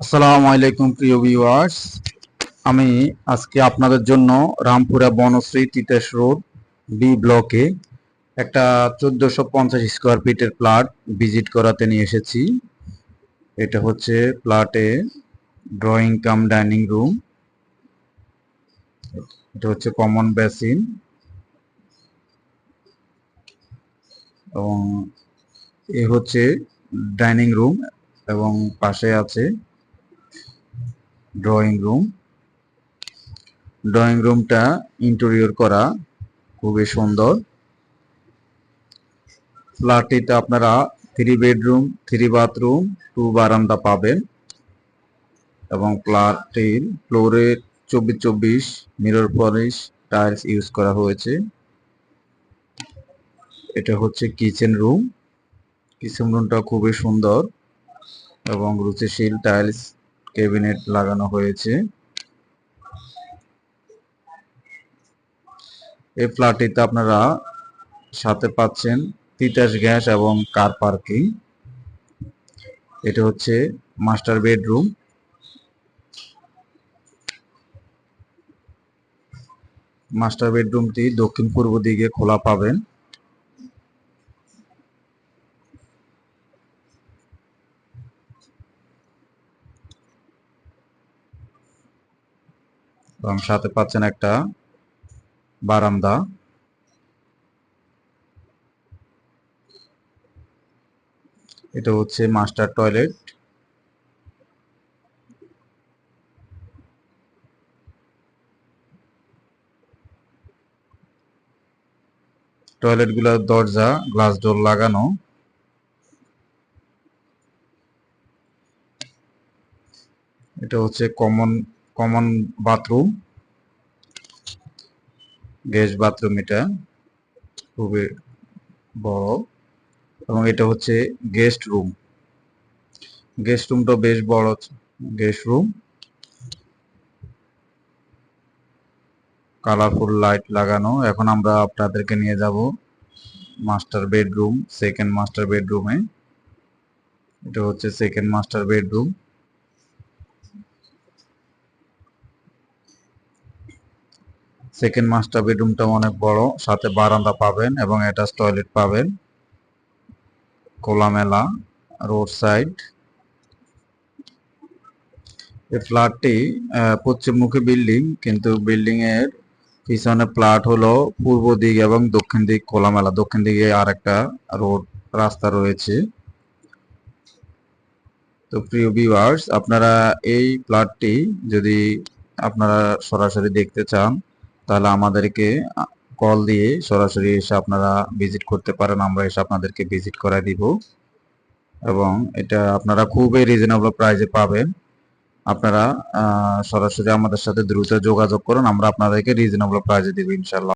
আসসালামু আলাইকুম, প্রিয় ভিউয়ার্স আমি আজকে আপনাদের জন্য রামপুরা বনশ্রী তিতাস রোড বি ব্লকে একটা চোদ্দশো পঞ্চাশ স্কোয়ার ফিটের প্লট ভিজিট করাতে নিয়ে এসেছি। এটা হচ্ছে প্লটে ড্রয়িং কাম ডাইনিং রুম এটা হচ্ছে কমন বেসিন এবং এ হচ্ছে ডাইনিং রুম এবং পাশে আছে ড্রয়িং রুম ড্রয়িং রুমটা ইন্টেরিয়র করা, খুবই সুন্দর। ফ্ল্যাটটিতে আপনারা three bedroom three bathroom two বারান্দা পাবেন। এবং ফ্ল্যাটটির ফ্লোরে চব্বিশ চব্বিশ মিরর পলিশ টাইলস ইউজ করা হয়েছে। এটা হচ্ছে কিচেন রুম কিচেন রুমটা খুবই সুন্দর এবং রুচিশীল টাইলস ক্যাবিনেট লাগানো হয়েছে। এই ফ্ল্যাটটিতে আপনারা সাথে পাচ্ছেন তিতাস গ্যাস এবং কার পার্কিং। এটা হচ্ছে মাস্টার বেডরুম। মাস্টার বেডরুমটি দক্ষিণ পূর্ব দিকে খোলা পাবেন। এবং সাথে পাচ্ছেন একটা বারান্দা। এটা হচ্ছে মাস্টার টয়লেট। টয়লেটগুলার দরজা, গ্লাস ডোর লাগানো। এটা হচ্ছে common common bathroom guest bathroom এটা খুবই বড় এবং এটা হচ্ছে গেস্ট রুম গেস্ট রুমটা বেশ বড় গেস্ট রুম কালারফুল লাইট লাগানো। এখন আমরা আপনাদেরকে নিয়ে যাব মাস্টার বেডরুম সেকেন্ড মাস্টার বেডরুমে এটা হচ্ছে second master bedroom second master বেডরুমটা অনেক বড়, সাথে বারান্দা পাবেন এবং অ্যাটাচ টয়লেট পাবেন। খোলামেলা রোড সাইড এই ফ্ল্যাটটি পশ্চিমমুখী বিল্ডিং কিন্তু বিল্ডিং এর পিছনে ফ্ল্যাট হলো পূর্ব দিক এবং দক্ষিণ দিক খোলামেলা। দক্ষিণ দিকে আর একটা রোড রাস্তা রয়েছে। তো প্রিয় ভিউয়ার্স আপনারা এই ফ্ল্যাটটি যদি আপনারা সরাসরি দেখতে চান তাহলে আমাদেরকে কল দিয়ে সরাসরি এসে আপনারা ভিজিট করতে পারেন। আমরা এসে আপনাদেরকে ভিজিট করাই দিব। এবং এটা আপনারা খুবই রিজনেবল প্রাইসে পাবেন। আপনারা সরাসরি আমাদের সাথে দ্রুত যোগাযোগ করুন। আমরা আপনাদেরকে রিজনেবল প্রাইসে দিব ইনশাল্লাহ